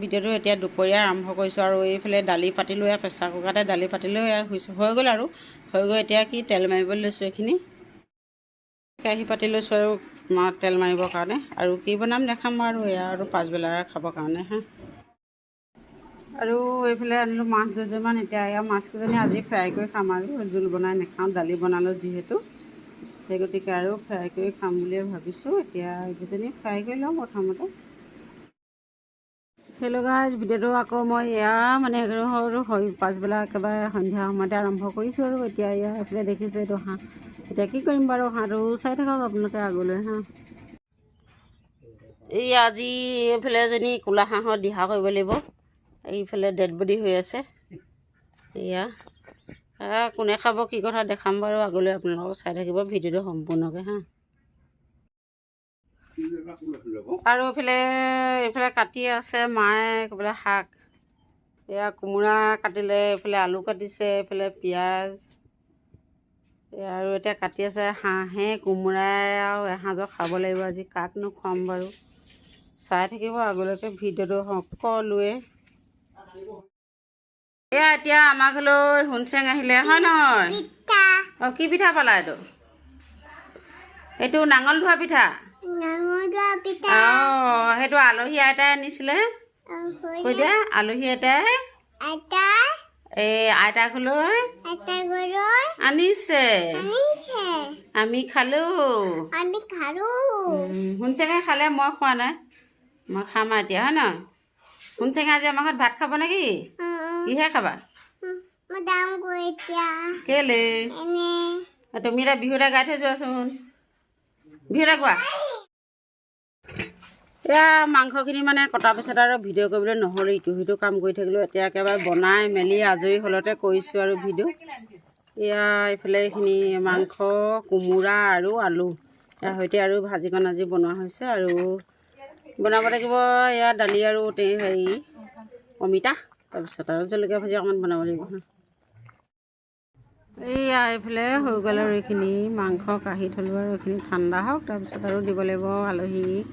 ভিডিঅ'টো এতিয়া দুপৰীয়া আৰম্ভ কৰিছোঁ আৰু এইফালে দালি পাতিলোঁ এয়া প্ৰেছাৰ কুকাৰতে দালি পাতিলোঁ এয়া হৈছে হৈ গ'ল আৰু। হৈ গৈ এতিয়া কি তেল মাৰিবলৈ লৈছোঁ এইখিনি। কেৰাহী পাতি লৈছোঁ আৰু তেল মাৰিবৰ কাৰণে। আৰু কি বনাম দেখাম আৰু এয়া আৰু পাছবেলা খাবৰ কাৰণে হা। আৰু এইফালে আনিলোঁ মাছ দুযোৰমান এতিয়া এয়া মাছকেইজনী আজি ফ্ৰাই কৰি খাম আৰু। জোল বনাই নাখাওঁ দালি বনালোঁ যিহেতু। সেই গতিকে আৰু ফ্ৰাই কৰি খাম বুলিয়ে ভাবিছোঁ। এতিয়া এইকেইজনী ফ্ৰাই কৰি লওঁ প্ৰথমতে। হেল্ল' গাইজ ভিডিঅ'টো আকৌ মই এয়া মানে পাছবেলা একেবাৰে সন্ধিয়া সময়তে আৰম্ভ কৰিছোঁ আৰু এতিয়া এয়া এইফালে দেখিছে এইটো হাঁহ। এতিয়া কি কৰিম বাৰু হাঁহটো চাই থাকক আপোনালোকে আগলৈ হাঁহ। এই আজি এইফালে এজনী ক'লা হাঁহৰ দিহা কৰিব লাগিব। এইফালে ডেড বডি হৈ আছে। এয়া কোনে খাব কি কথা দেখাম বাৰু আগলৈ আপোনালোকক চাই থাকিব ভিডিঅ'টো সম্পূৰ্ণকৈ হাঁ আৰু এইফালে এইফালে কাটি আছে মায়ে বোলে শাক। এয়া কোমোৰা কাটিলে এইফালে আলু কাটিছে এইফালে পিঁয়াজ। আৰু এতিয়া কাটি আছে হাঁহে কোমোৰাই আৰু এসাঁজৰ খাব লাগিব আজি কাকনো খুৱাম বাৰু। চাই থাকিব আগলৈকে ভিডিঅ'টো সকলোৱে। এয়া এতিয়া আমাৰ ঘৰলৈ হুনচেং আহিলে হয় নহয়? অঁ কি পিঠা পালা এইটো? এইটো নাঙল ধোৱা পিঠা? অঁ সেইটো আলহী আইতাই আনিছিলে কৈ দিয়া আলহী আইতাই এই আইতাক ঘৰলৈ আনিছে। আমি খালোঁ। আমি খালো শুনচেঙে খালে মই খোৱা নাই। মই খাম আৰু এতিয়া হয় নহয়? শুনচেঙে আজি আমাৰ ঘৰত ভাত খাব নেকি কিহে খাবা? কেলে? তুমি এতিয়া বিহু এটা গাই থৈ যোৱাচোন। বিহু এটা গোৱা এয়া মাংসখিনি মানে কটাৰ পিছত আৰু ভিডিঅ' কৰিবলৈ নহ'লে ইটো সিটো কাম কৰি থাকিলোঁ। এতিয়া একেবাৰে বনাই মেলি আজৰি হ'লতে কৰিছোঁ আৰু ভিডিঅ' এয়া এইফালে এইখিনি মাংস কোমোৰা আৰু আলু। ইয়াৰ সৈতে আৰু ভাজিকণ আজি বনোৱা হৈছে আৰু বনাব লাগিব এয়া দালি আৰু হেৰি অমিতা। তাৰপিছত আৰু জলকীয়া ভাজি অকণমান বনাব লাগিব। এইয়া এইফালে হৈ গ'ল আৰু এইখিনি মাংস কাঢ়ি থলোঁ আৰু এইখিনি ঠাণ্ডা হওক তাৰপিছত আৰু দিব লাগিব আলহীক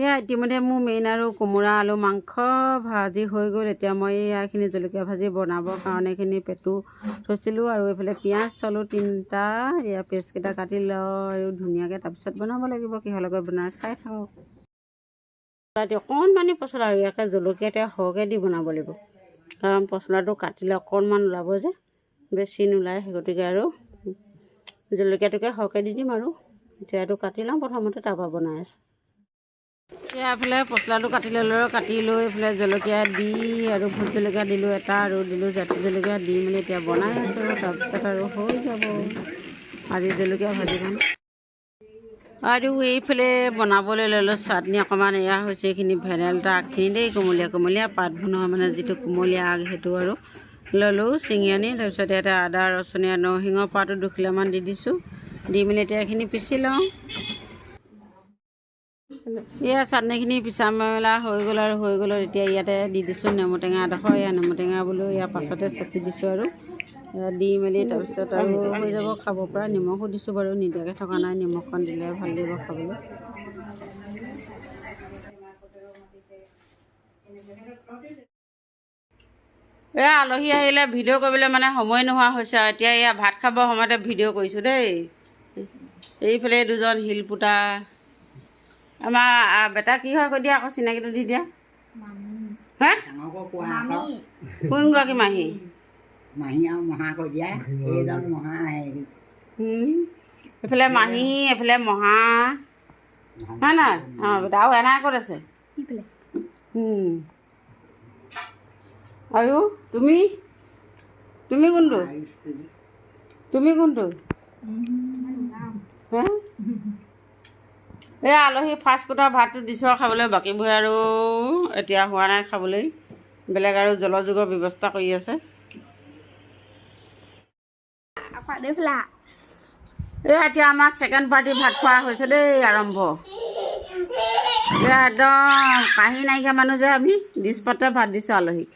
এয়া ইতিমধ্যে মোৰ মেইন আৰু কোমোৰা আলু মাংস ভাজি হৈ গ'ল। এতিয়া মই এইখিনি জলকীয়া ভাজি বনাবৰ কাৰণে এইখিনি পেটু থৈছিলোঁ আৰু এইফালে পিঁয়াজ থলোঁ তিনিটা। এয়া পেষ্টকেইটা কাটি লওঁ আৰু ধুনীয়াকৈ তাৰপিছত বনাব লাগিব কিহৰ লগত বনাই চাই থাকক অকণমানি পচলা আৰু ইয়াকে জলকীয়া এতিয়া সৰহকৈ দি বনাব লাগিব। কাৰণ পচলাটো কাটিলে অকণমান ওলাব যে বেছি নোলায় সেই গতিকে আৰু জলকীয়াটোকে সৰহকৈ দি দিম আৰু। এতিয়া এইটো কাটি লওঁ প্ৰথমতে তাৰপৰা বনাই আছোঁ। এতিয়া এইফালে পচলাটো কাটি ল'লোঁ আৰু কাটি লৈ এইফালে জলকীয়া দি আৰু ভোট জলকীয়া দিলোঁ এটা আৰু দিলোঁ জাতি জলকীয়া দি মেলি এতিয়া বনাই আছোঁ তাৰপিছত আৰু হৈ যাব। আজি জলকীয়া ভাজিখন আৰু এইফালে বনাবলৈ ল'লোঁ চাটনি অকণমান এয়া হৈছে এইখিনি ভেদাইলতা আগখিনি দেই কোমলীয়া কোমলীয়া পাতবোৰ নহয় মানে যিটো কোমলীয়া আগ সেইটো আৰু। ল'লোঁ ছিঙি আনি তাৰপিছত ইয়াতে আদা ৰচুনীয়া নৰসিংহৰ পাতো দুখিলামান দি দিছোঁ। দি মেলি এতিয়া এইখিনি পিচি লওঁ। এয়া চাটনিখিনি পিছা মেলা হৈ গ'ল আৰু হৈ গ'ল এতিয়া ইয়াতে দি দিছোঁ নেমু টেঙা এডোখৰ এয়া নেমু টেঙা বোলো ইয়াৰ পাছতে চেপি দিছোঁ আৰু। দি মেলি তাৰপিছত আৰু হৈ যাব খাব পৰা নিমখো দিছোঁ বাৰু নিদিয়াকৈ থকা নাই নিমখখন দিলে ভাল লাগিব খাবলৈ। এয়া আলহী আহিলে ভিডিঅ' কৰিবলৈ মানে সময় নোহোৱা হৈছে আৰু এতিয়া এয়া ভাত খাবৰ সময়তে ভিডিঅ' কৰিছোঁ দেই। এইফালে দুজন শিল পোতা। আমাৰ বেটা কি হয় কৈ দিয়া আকৌ চিনাকিটো দি দিয়া। হা? কোনগৰাকী মাহী? মাহী আৰু মহা কৈ দিয়া এইজন মহা। এইফালে মাহী এইফালে মহা। হয় নহয় অঁ বেটা আৰু এনাই ক'ত আছে। আৰু তুমি? তুমি কোনটো? তুমি কোনটো? হা? এই আলহী ফাৰ্ষ্ট কুটা ভাতটো দিছোঁ আৰু খাবলৈ বাকীবোৰ আৰু এতিয়া হোৱা নাই খাবলৈ। বেলেগ আৰু জলযোগৰ ব্যৱস্থা কৰি আছে। এই এতিয়া আমাৰ ছেকেণ্ড পাৰ্টি ভাত খোৱা হৈছে দেই আৰম্ভ। একদম কাঁহী নাইকিয়া মানুহ যে আমি ডিছ পাতে ভাত দিছোঁ আলহীক।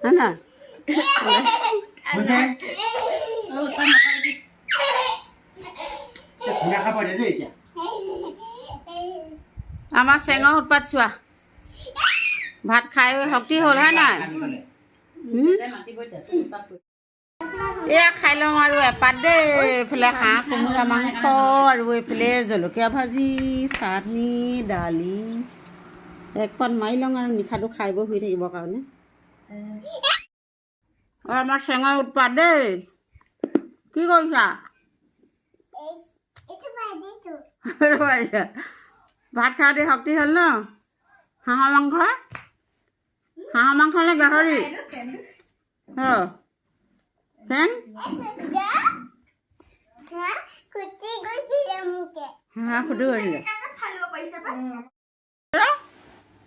হয় দেই এতিয়া আমাৰ চেঙৰ উৎপাত চোৱা ভাত খাই শক্তি হ'ল হয় নাই? এয়া খাই লওঁ আৰু এপাত দেই এইফালে হাঁহ কোমোৰা মাংস আৰু এইফালে জলকীয়া ভাজি চাটনি দালি একপাত মাৰি লওঁ আৰু নিশাটো খাই বৈ শুই থাকিবৰ কাৰণে অ আমাৰ চেঙৰ উৎপাত দেই। কি কৰিছা এইটো ভাজিছো ৰ'বা এতিয়া। ভাত খাওঁতে শক্তি হ'ল ন? হাঁহৰ মাংস? হাঁহৰ মাংস নে গাহৰি? অ ঠেং কুটি গৈছিলে মোকে। হাঁহ সুধি গৈছিলে।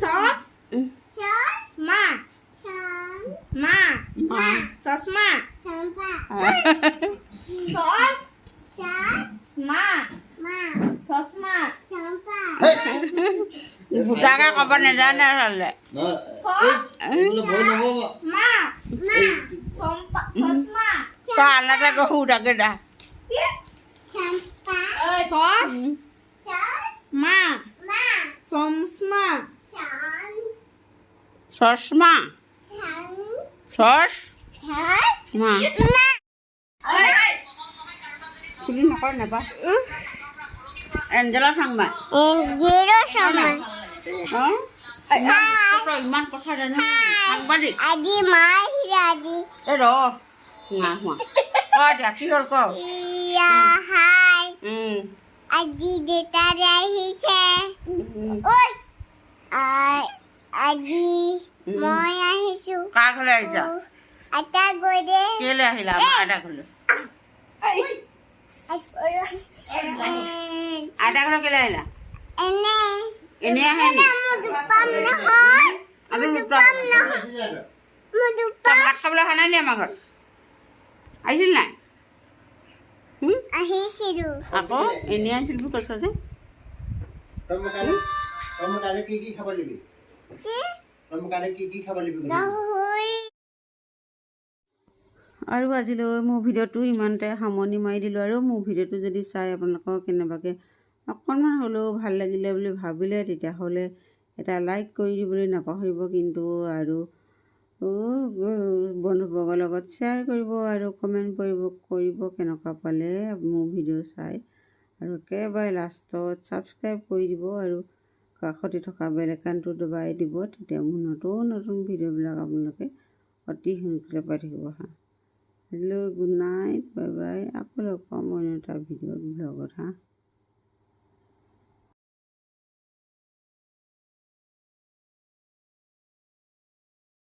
দে উম। চাম্পা হাই চচ চশ মা চাম মা অ। চশমা চাম্পা চচ চাশ মা মা চশমা চাম্পা গোটাকে ক'ব নেজানে আচলতে চচ মা মা চম্পা চশমা তই আনতে গৈ সুটাকে দা চাম্পা চচ চশ মা মা চমসমা চাম চশমা। সস মা। চুলি নকৰ নাপা এঞ্জেলা চাংমা ইমান কথা জানো হ্যাঁ। সাংবাদিক। আজি মাই আজি। এ ৰ। না হোৱা হাই। আজি দেউতা আহিছে। ঐ। আজি মই আহিছো। কাৰ ঘৰলৈ আহিছা? এটা গৈ দে। কেলৈ আহিলা? আইতা ঘৰলৈ। আইতা ঘৰলৈ কেলৈ আহিলা? এনে এনেই আহে নি? আমি দুপাম ভাত খাবলৈ অহা নাই নি আমাৰ ঘৰত? আহিছিল নাই? আহিছিলো। আকৌ এনেই আহিছিল বুলি কৈছ যে। তই মোক কাইলৈ তই মোক কাইলৈ কি কি খাব দিবি? কি? কি কি খাব নহয় আৰু আজিলৈ মোৰ ভিডিঅ'টো ইমানতে সামৰণি মাৰি দিলোঁ আৰু মোৰ ভিডিঅ'টো যদি চাই আপোনালোকৰ কেনেবাকৈ অকণমান হ'লেও ভাল লাগিলে বুলি ভাবিলে তেতিয়াহ'লে এটা লাইক কৰি দিবলৈ নাপাহৰিব কিন্তু আৰু বন্ধুবৰ্গৰ লগত শ্বেয়াৰ কৰিব আৰু কমেণ্ট কৰিব কৰিব কেনেকুৱা পালে মোৰ ভিডিঅ' চাই আৰু একেবাৰে লাষ্টত ছাবস্ক্ৰাইব কৰি দিব আৰু কাষতে থকা বেল আইকনটো দবাই দিব তেতিয়া মোৰ নতুন নতুন ভিডিঅ'বিলাক আপোনালোকে অতি সোনকালে পাই থাকিব হা। Hello' good night bye bye আকৌ লগ পাম অন্য এটা ভিডিঅ'ত ব্লগত হা।